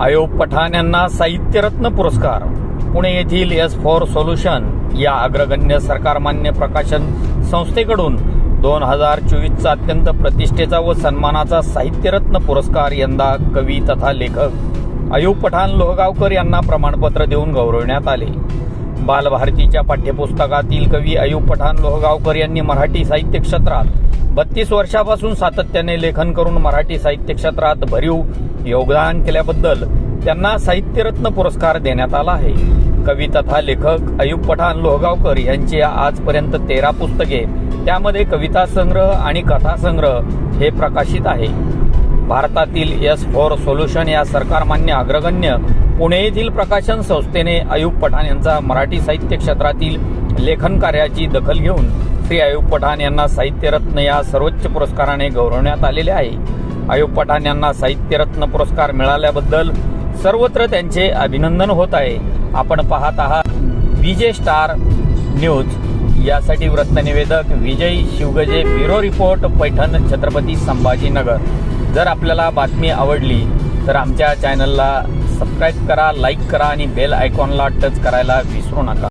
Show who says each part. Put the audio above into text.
Speaker 1: आयोग पठाण यांना साहित्यरत्न पुरस्कार. पुणे येथील एस फॉर सोल्युशन या अग्रगण्य सरकारमान्य प्रकाशन संस्थेकडून दोन हजार चोवीसचा अत्यंत प्रतिष्ठेचा व सन्मानाचा साहित्यरत्न पुरस्कार यंदा कवी तथा लेखक आयुब पठाण लोहगावकर यांना प्रमाणपत्र देऊन गौरवण्यात आले. बालभारतीच्या पाठ्यपुस्तकातील कवी अयूब पठाण लोहगावकर यांनी मराठी साहित्य क्षेत्रात बत्तीस वर्षापासून सातत्याने लेखन करून मराठी साहित्य क्षेत्रात भरीव योगदान केल्याबद्दल त्यांना साहित्यरत्न पुरस्कार देण्यात आला आहे. कवी तथा लेखक अयूब पठाण लोहगावकर यांची आजपर्यंत तेरा पुस्तके त्यामध्ये कविता संग्रह आणि कथासंग्रह हे प्रकाशित आहे. भारतातील एस फॉर सोल्युशन या सरकारमान्य अग्रगण्य पुणे येथील प्रकाशन संस्थेने अयूब पठाण यांचा मराठी साहित्य क्षेत्रातील लेखन कार्याची दखल घेऊन श्री आयुब पठाण यांना साहित्यरत्न या सर्वोच्च पुरस्काराने गौरवण्यात आलेले आहे. आयुब पठाण यांना साहित्यरत्न पुरस्कार मिळाल्याबद्दल सर्वत्र त्यांचे अभिनंदन होत आहे. आपण पाहत आहात विजय स्टार न्यूज. यासाठी वृत्तनिवेदक विजय शिवगजे ब्युरो रिपोर्ट पैठण छत्रपती संभाजीनगर. जर आपल्याला बातमी आवडली तर आमच्या चॅनलला सबस्क्राईब करा लाईक करा आणि बेल आयकॉनला टच करायला विसरू नका.